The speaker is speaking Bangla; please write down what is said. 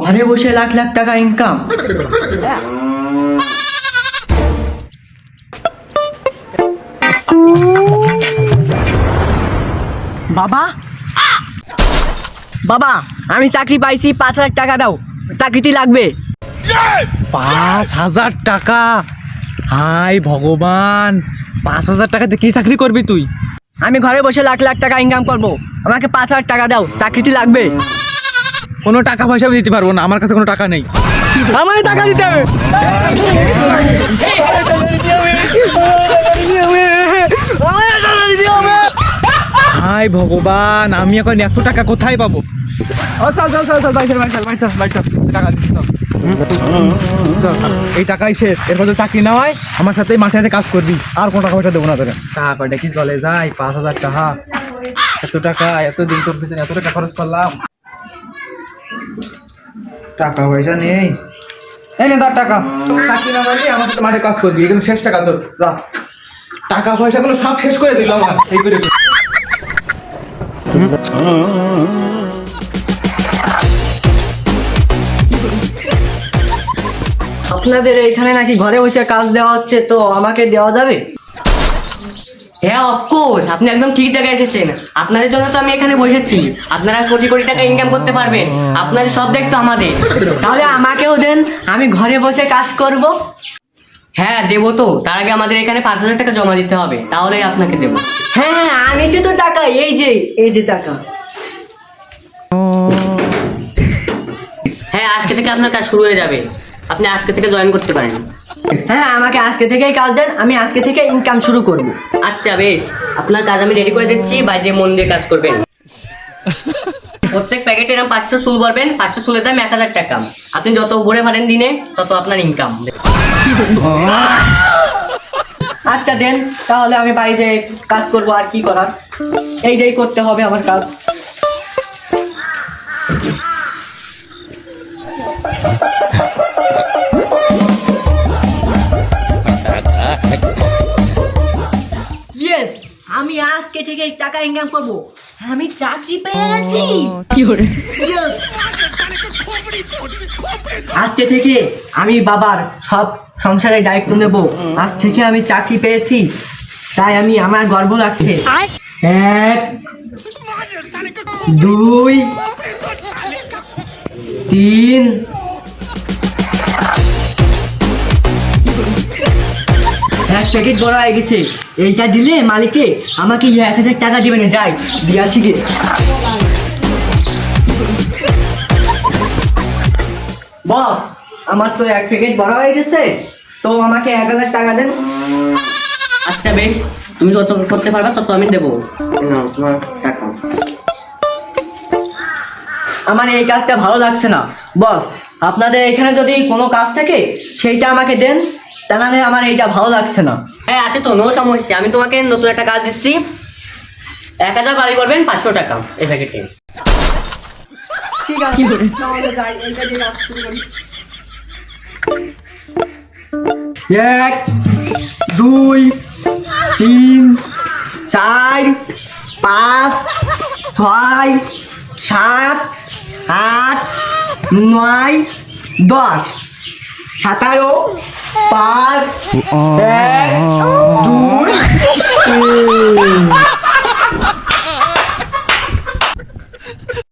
ঘরে বসে লাখ লাখ টাকা ইনকাম বাবা? বাবা আমি চাকরি পাইছি পাঁচ হাজার টাকা দাও। চাকরিটি লাগবে। পাঁচ হাজার টাকা? হাই ভগবান পাঁচ হাজার টাকাতে কি চাকরি করবি তুই? আমি ঘরে বসে লাখ লাখ টাকা ইনকাম করব। আমাকে পাঁচ হাজার টাকা দাও চাকরিটি লাগবে। কোনো টাকা পয়সা আমি দিতে পারব না আমার কাছে কোনো টাকা নেই। আমার টাকা দিতে হবে। হাই ভগবান আমি এখন এত টাকা কোথায় পাবো? এই টাকাই শেষ। এরপর তো চাকরি না হয়, আমার সাথে মাঠে মাঠে কাজ করবি। আর কোনো টাকা পয়সা দেবো না তোকে। টাকা কয়টা কি চলে যায় পাঁচ হাজার টাকা। এত টাকা এত দিন তোর পিছনে এত টাকা খরচ করলাম। টাকা পয়সা নেই। এই টাকা। চাকরি না পারবি, আমার মাঠে কাজ করবি। এগুলো শেষ টাকা তোর। যা। টাকা পয়সাগুলো সব শেষ করে দিল আমার এই করে আপনাদের এখানে নাকি ঘরে বসে কাজ দেওয়া হচ্ছে তো আমাকে দেওয়া যাবে? হ্যাঁ অফকোর্স আপনি একদম ঠিক জায়গায় এসেছেন। আপনাদের জন্য তো আমি এখানে বসেছি। আপনারা কোটি কোটি টাকা ইনকাম করতে পারবেন। আপনাদের সব দেখতো আমাদের। তাহলে আমাকেও দেন আমি ঘরে বসে কাজ করব। হ্যাঁ দেবো তো। তার আগে আমাদের এখানে পাঁচ হাজার টাকা জমা দিতে হবে। তাহলেই আপনাকে দেবো। হ্যাঁ হ্যাঁ আনিছি তো টাকা এই যে এই যে টাকা। হ্যাঁ আজকে থেকে আপনার কাজ শুরু হয়ে যাবে। আপনি আজকে থেকে জয়েন করতে পারেন। হ্যাঁ আমাকে আজকে থেকেই কাজ দেন আমি আজকে থেকে ইনকাম শুরু করব। আচ্ছা বেশ। আপনার কাজ আমি রেডি করে দিচ্ছি বাইরে মন দিয়ে কাজ করবেন। প্রত্যেক প্যাকেটে এরকম পাঁচশো চুল করবেন পাঁচশো চুলের দাম এক হাজার টাকা। আপনি যত ভরে পারেন দিনে তত আপনার ইনকাম আচ্ছা দেন তাহলে আমি বাড়িতে কাজ করব আর কি করার? এইটাই করতে হবে আমার কাজ। থেকে টাকা ইনকাম করব। আমি চাকরি পেয়েছি কি করে? আজকে থেকে আমি বাবার সব সংসারের দায়িত্ব নেব। আজ থেকে আমি চাকরি পেয়েছি। তাই আমি আমার গর্ব লাগছে। এক দুই তিন প্যাকেট বড় হয়ে গেছে। এইটা দিলে মালিকে আমাকে এক হাজার টাকা দিবে না, যাই, দিয়ে আসি গে। বস, আমার তো এক প্যাকেট বড় হয়ে গেছে, তো আমাকে এক হাজার টাকা দেন। আচ্ছা বেশ, তুমি যত করতে পারবে তত আমি দেবো। তোমার টাকা। আমার এই কাজটা ভালো লাগছে না। বস, আপনাদের এখানে যদি কোনো কাজ থাকে, সেইটা আমাকে দেন। তা নাহলে আমার এইটা ভালো লাগছে না। হ্যাঁ আছে তো নো সমস্যা। আমি তোমাকে নতুন একটা কাজ দিচ্ছি। এক হাজার বাড়ি করবেন পাঁচশো টাকা এই প্যাকেটে ঠিক আছে তাহলে যাই, এইটা দিয়ে কাজ শুরু করি। এক দুই তিন চার পাঁচ ছয় সাত আট নয় দশ সতেরো Paz. É. Dois.